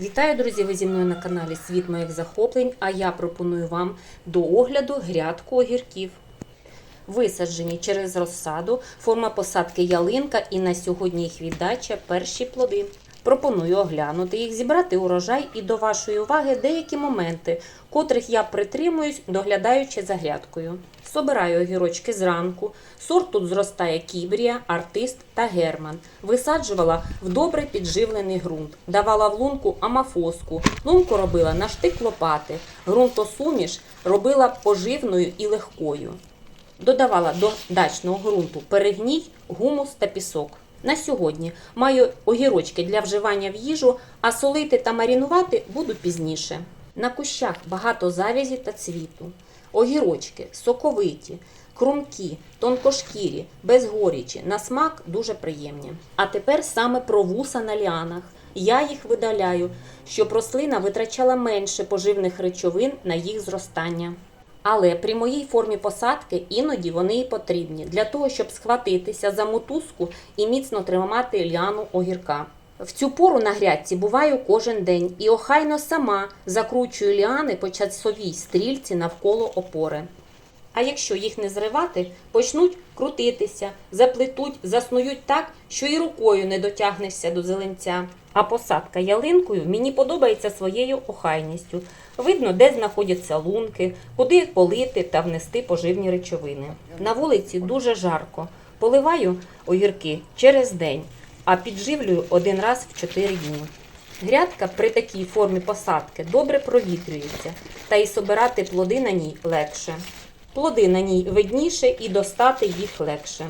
Вітаю, друзі! Ви зі мною на каналі Світ моїх захоплень, а я пропоную вам до огляду грядку огірків. Висаджені через розсаду, форма посадки ялинка і на сьогодні їх віддача перші плоди. Пропоную оглянути їх, зібрати урожай і до вашої уваги деякі моменти, котрих я притримуюсь, доглядаючи за грядкою. Собираю огірочки зранку. Сорт тут зростає кібрія, артист та герман. Висаджувала в добре підживлений ґрунт. Давала в лунку амафоску. Лунку робила на штик лопати. Ґрунтосуміш робила поживною і легкою. Додавала до дачного ґрунту перегній, гумус та пісок. На сьогодні маю огірочки для вживання в їжу, а солити та марінувати буду пізніше. На кущах багато завязі та цвіту. Огірочки соковиті, крумкі, тонкошкірі, без горічі, на смак дуже приємні. А тепер саме про вуса на ліанах. Я їх видаляю, щоб рослина витрачала менше поживних речовин на їх зростання. Але при моїй формі посадки іноді вони і потрібні для того, щоб схватитися за мотузку і міцно тримати ліану огірка. В цю пору на грядці буваю кожен день і охайно сама закручую ліани по часовій стрільці навколо опори. А якщо їх не зривати, почнуть крутитися, заплетуть, заснують так, що і рукою не дотягнешся до зеленця. А посадка ялинкою мені подобається своєю охайністю. Видно, де знаходяться лунки, куди полити та внести поживні речовини. На вулиці дуже жарко. Поливаю огірки через день, а підживлюю один раз в 4 дні. Грядка при такій формі посадки добре провітрюється, та й собирати плоди на ній легше. Плоди на ній видніше і достати їх легше.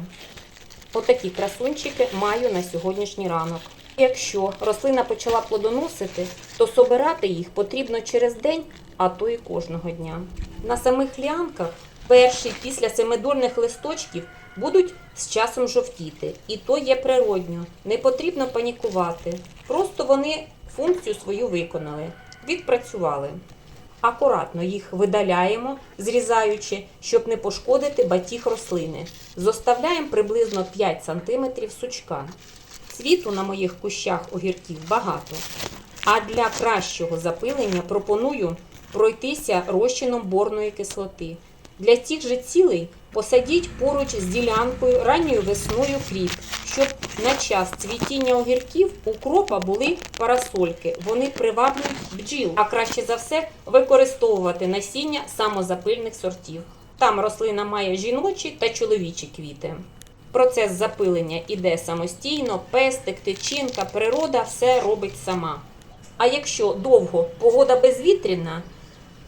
Отакі красунчики маю на сьогоднішній ранок. Якщо рослина почала плодоносити, то собирати їх потрібно через день, а то і кожного дня. На самих ліанках перші після семидольних листочків будуть з часом жовтіти, і то є природньо. Не потрібно панікувати. Просто вони функцію свою виконали, відпрацювали. Акуратно їх видаляємо, зрізаючи, щоб не пошкодити батіг рослини. Зоставляємо приблизно 5 см сучка. Цвіту на моїх кущах огірків багато. А для кращого запилення пропоную пройтися розчином борної кислоти. Для цих же цілей посадіть поруч з ділянкою ранньою весною кріп, щоб на час цвітіння огірків у кропа були парасольки. Вони приваблюють бджіл, а краще за все використовувати насіння самозапильних сортів. Там рослина має жіночі та чоловічі квіти. Процес запилення іде самостійно, пестик, тичинка, природа все робить сама. А якщо довго погода безвітряна,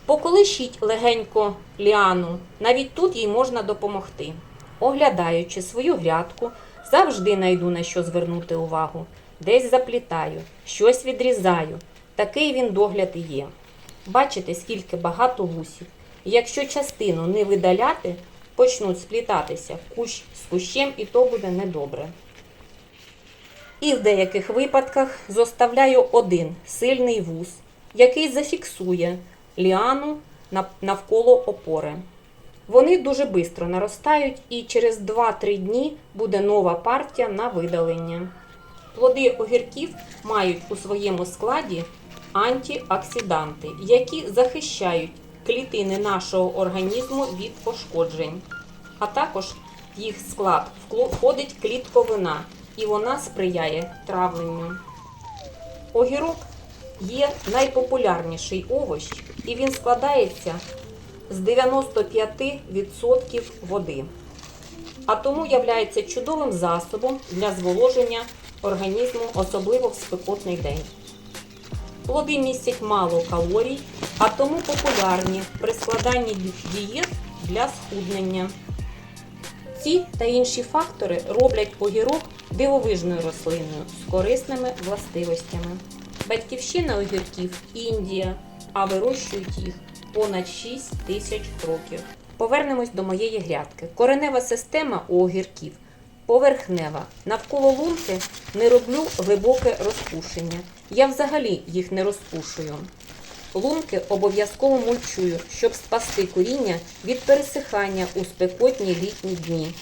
поколишіть легенько ліану, навіть тут їй можна допомогти. Оглядаючи свою грядку, завжди найду на що звернути увагу. Десь заплітаю, щось відрізаю. Такий він догляд і є. Бачите, скільки багато вусів. Якщо частину не видаляти, почнуть сплітатися кущ з кущем, і то буде недобре. І в деяких випадках зоставляю один сильний вус, який зафіксує ліану навколо опори. Вони дуже швидко наростають і через 2-3 дні буде нова партія на видалення. Плоди огірків мають у своєму складі антиоксиданти, які захищають клітини нашого організму від пошкоджень. А також в їх склад входить клітковина, і вона сприяє травленню. Огірок є найпопулярніший овощ, і він складається з 95% води, а тому являється чудовим засобом для зволоження організму, особливо в спекотний день. Плоди містять мало калорій, а тому популярні при складанні дієт для схуднення. Ці та інші фактори роблять огірок дивовижною рослиною з корисними властивостями. Батьківщина огірків Індія, а вирощують їх понад 6 тисяч років. Повернемось до моєї грядки. Коренева система у огірків поверхнева. Навколо лунки не роблю глибоке розпушення. Я взагалі їх не розпушую. Лунки обов'язково мульчую, щоб спасти коріння від пересихання у спекотні літні дні.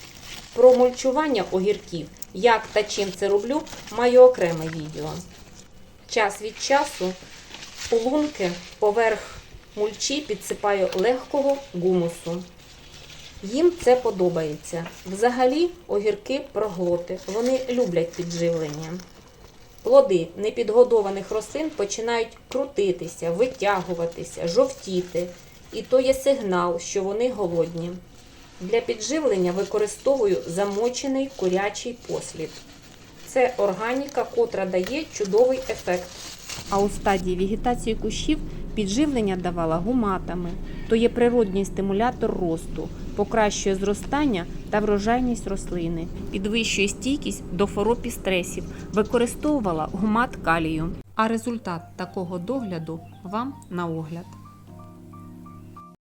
Про мульчування огірків, як та чим це роблю, маю окреме відео. Час від часу у лунки поверх мульчі підсипаю легкого гумусу. Їм це подобається. Взагалі огірки проглоти. Вони люблять підживлення. Плоди непідгодованих рослин починають крутитися, витягуватися, жовтіти. І то є сигнал, що вони голодні. Для підживлення використовую замочений курячий послід. Це органіка, котра дає чудовий ефект. А у стадії вегетації кущів підживлення давала гуматами, то є природній стимулятор росту, покращує зростання та врожайність рослини, підвищує стійкість до хвороб і стресів, використовувала гумат калію. А результат такого догляду вам на огляд.